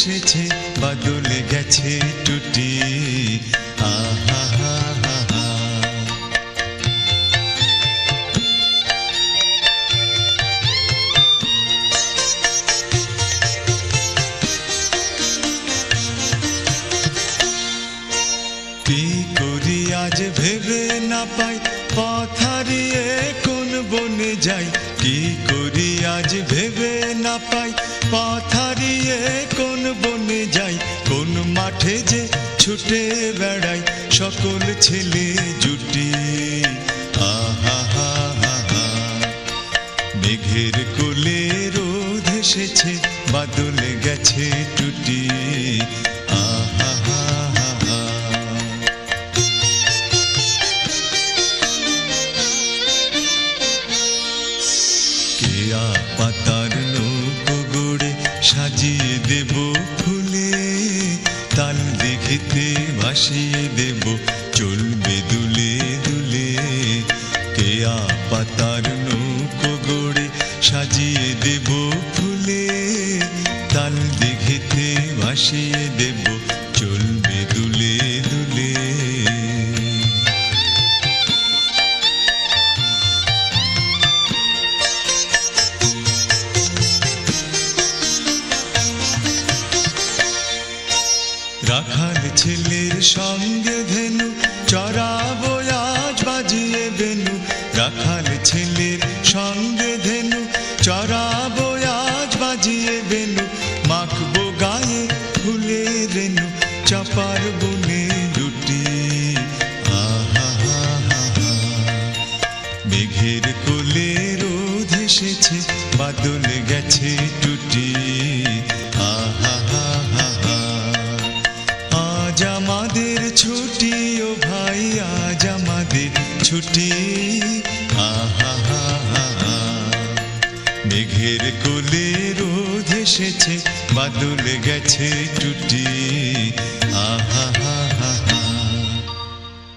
এসেছে বাদল গেছে টুটি। ভেবে না পাই পথ হারিয়ে কোন বনে যাই। কি করি আজ ভেবে না পাই, পাথারিয়ে কোন বনে যাই, কোন মাঠে যে ছুটে বেড়াই, সকল ছেলে জুটি। আহা, হা হা হা। মেঘের কোলে রোধ এসেছে, বাদল গেছে টুটি। সাজিয়ে দেব ফুলে, তাল দিঘিতে ভাসিয়ে দেব, চলবে দুলে দুলে। কেয়া পাতার নৌকো গড়ে সাজিয়ে দেব ফুলে, তাল দিঘিতে ভাসিয়ে দেব রাখাল ছেলের সঙ্গে ধেনু চড়াবো আজ, বাজিয়ে বেনু। রাখাল ছেলের সঙ্গে ধেনু চড়াবো আজ, বাজিয়ে বেনু। মাখবো গায়ে ফুলে রেনু, চাপার বনে লুটি। মেঘের কোলে রোদ এসেছে, বাদল গেছে টুটি। আজ আমাদের ছুটি। আহা মেঘের কোলে রোধ এসেছে বাদল গেছে টুটি।